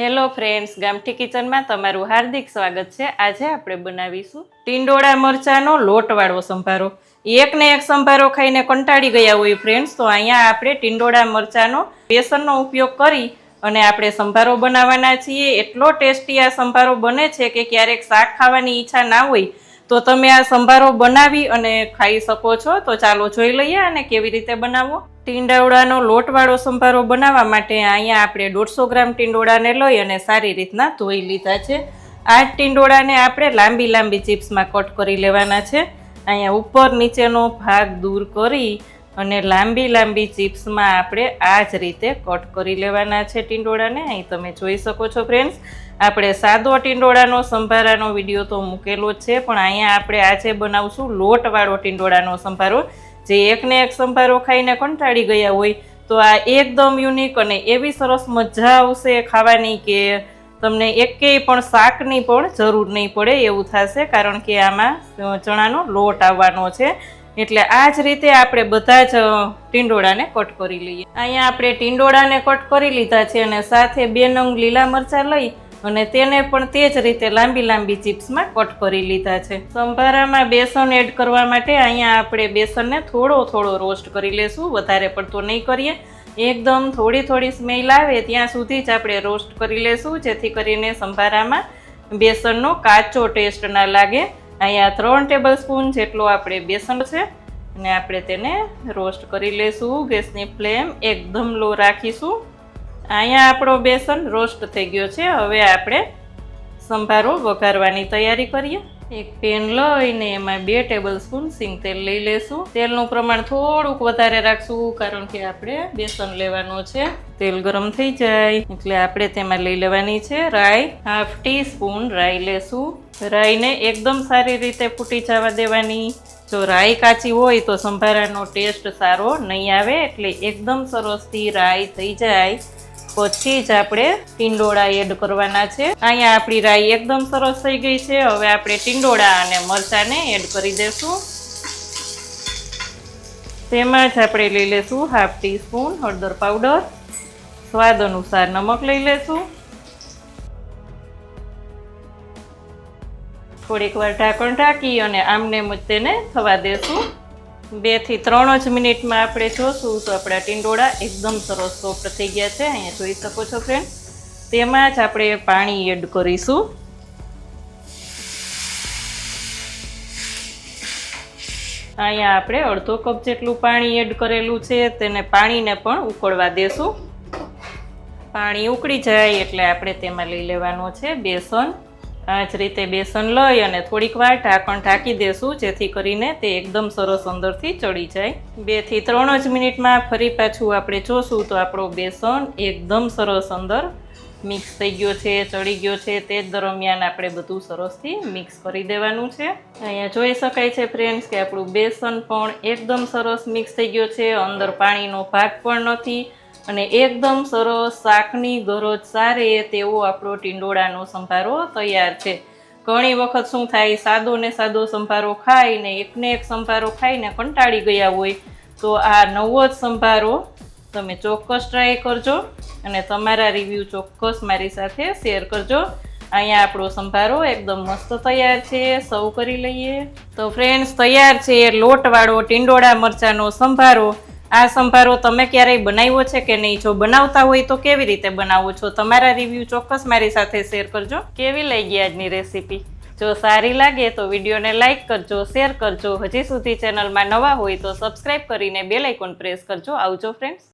Hello friends, ગામઠી કિચનમાં તમારું હાર્દિક સ્વાગત છે. આજે આપણે બનાવીશું ટીંડોળા મરચાંનો લોટવાળો સંભારો. એક ને એક સંભારો ખાઈને કંટાળી ગયા હોય ફ્રેન્ડ્સ, તો અહીંયા આપણે ટીંડોળા મરચાંનો બેસનનો ઉપયોગ કરી અને આપણે સંભારો બનાવવાના છીએ. એટલો ટેસ્ટી આ સંભારો બને છે કે ક્યારેક શાક ખાવાની ઈચ્છા ના હોય, તો તમે આ સંભારો બનાવી અને ખાઈ શકો છો. તો ચાલો જોઈ લઈએ અને કેવી રીતે બનાવવો. ટીંડોળાનો લોટવાળો સંભારો બનાવવા માટે અહીંયા આપણે દોઢસો ગ્રામ ટીંડોળાને લઈ અને સારી રીતના ધોઈ લીધા છે. આ ટીંડોળાને આપણે લાંબી લાંબી ચિપ્સમાં કટ કરી લેવાના છે. અહીંયા ઉપર નીચેનો ભાગ દૂર કરી અને લાંબી લાંબી ચિપ્સમાં આપણે આ જ રીતે કટ કરી લેવાના છે ટીંડોળાને. અહીં તમે જોઈ શકો છો ફ્રેન્ડ્સ, આપણે સાદો ટીંડોળાનો સંભારાનો વીડિયો તો મૂકેલો જ છે, પણ અહીંયા આપણે આજે બનાવશું, લોટવાળો ટીંડોળાનો સંભારો. જે એકને એક સંભારો ખાઈને કંટાળી ગયા હોય, તો આ એકદમ યુનિક અને એવી સરસ મજા આવશે ખાવાની કે તમને એકેય પણ શાકની પણ જરૂર નહીં પડે એવું થશે, કારણ કે આમાં ચણાનો લોટ આવવાનો છે. એટલે આ જ રીતે આપણે બધા જ ટીંડોળાને કટ કરી લઈએ. અહીંયા આપણે ટીંડોળાને કટ કરી લીધા છે અને સાથે બે નંગ લીલા મરચાં લઈ અને તેને પણ તે જ રીતે લાંબી લાંબી ચિપ્સમાં કટ કરી લીધા છે. સંભારામાં બેસન એડ કરવા માટે અહીંયા આપણે બેસનને થોડો થોડો રોસ્ટ કરી લેશું. વધારે પડતો નહીં કરીએ. એકદમ થોડી થોડી સ્મેલ આવે ત્યાં સુધી જ આપણે રોસ્ટ કરી લેશું, જેથી કરીને સંભારામાં બેસનનો કાચો ટેસ્ટ ના લાગે. અહીંયા ત્રણ ટેબલ સ્પૂન જેટલો આપણે બેસન છે અને આપણે તેને રોસ્ટ કરી લેશું. ગેસની ફ્લેમ એકદમ લો રાખીશું. અહીંયા આપણો બેસન રોસ્ટ થઈ ગયો છે. હવે આપણે સંભારો વઘારવાની તૈયારી કરીએ. એક પેન લઈને એમાં બે ટેબલ સ્પૂન સિંગ તેલ લઈ લેશું. તેલનું પ્રમાણ થોડુંક વધારે રાખશું, કારણ કે આપણે બેસન લેવાનું છે. તેલ ગરમ થઈ જાય, એટલે આપણે તેમાં લઈ લેવાની છે રાઈ. હાફ ટી સ્પૂન રાઈ લેશું. રાઈને એકદમ સારી રીતે ફૂટી જવા દેવાની. જો રાઈ કાચી હોય તો સંભારાનો ટેસ્ટ સારો નહીં આવે, એટલે એકદમ સરસથી રાઈ થઈ જાય. પછી જ આપણે ટીંડોળા એડ કરવાના છે. અહીંયા આપણી રાઈ એકદમ સરસ થઈ ગઈ છે. હવે આપણે ટીંડોળા અને મરચાંને એડ કરી દેશું. તેમાં જ આપણે લઈ લેશું હાફ ટીસ્પૂન હળદર પાવડર સ્વાદ અનુસાર નમક લઈ લેશું. થોડીક વાર ઢાંકણ ઢાંકી અને આમને જ તેને થવા દેશું. બેથી ત્રણ જ મિનિટમાં આપણે જોશું તો આપણા ટીંડોળા એકદમ સરસ સોફ્ટ થઈ ગયા છે, અહીંયા જોઈ શકો છો ફ્રેન્ડ તેમાં જ આપણે પાણી એડ કરીશું. અહીંયા આપણે અડધો કપ જેટલું પાણી એડ કરેલું છે, તેને પાણીને પણ ઉકળવા દેશું. પાણી ઉકળી જાય એટલે આપણે તેમાં લઈ લેવાનું છે બેસન. આ રીતે બેસન લઈ અને થોડીક વાર ઢાંકણ ઢાંકી દેશું, જેથી કરીને તે એકદમ સરસ અંદરથી ચડી જાય. બેથી ત્રણ જ મિનિટમાં ફરી પાછું આપણે જોશું તો આપણો બેસન એકદમ સરસ અંદર મિક્સ થઈ ગયો છે, ચડી ગયો છે. તે જ દરમિયાન આપણે બધું સરસથી મિક્સ કરી દેવાનું છે. અહીંયા જોઈ શકાય છે ફ્રેન્ડ્સ કે આપણું બેસન પણ એકદમ સરસ મિક્સ થઈ ગયો છે. અંદર પાણીનો ભાગ પણ નથી. અને એકદમ સરસ શાકની ગરોજ સારે તેવો આપણો ટીંડોળાનો સંભારો તૈયાર છે. ઘણી વખત શું થાય, સાદો ને સાદો સંભારો ખાઈને, એકને એક સંભારો ખાઈને કંટાળી ગયા હોય, તો આ નવો જ સંભારો તમે ચોક્કસ ટ્રાય કરજો અને તમારા રિવ્યૂ ચોક્કસ મારી સાથે શેર કરજો. અહીંયા આપણો સંભારો એકદમ મસ્ત તૈયાર છે, સર્વ કરી લઈએ. તો ફ્રેન્ડ્સ તૈયાર છે લોટવાળો ટીંડોળા મરચાંનો સંભારો. આ સંભારો તમે ક્યારેય બનાવ્યો છે કે નહીં? જો બનાવતા હોય તો કેવી રીતે બનાવો છો? તમારા રિવ્યૂ ચોક્કસ મારી સાથે શેર કરજો. કેવી લઈ ગઈ આજની રેસીપી જો સારી લાગે તો વિડીયોને લાઇક કરજો શેર કરજો. હજી સુધી ચેનલમાં નવા હોય તો સબસ્ક્રાઇબ કરીને બેલ આઇકોન પ્રેસ કરજો. આવજો ફ્રેન્ડ્સ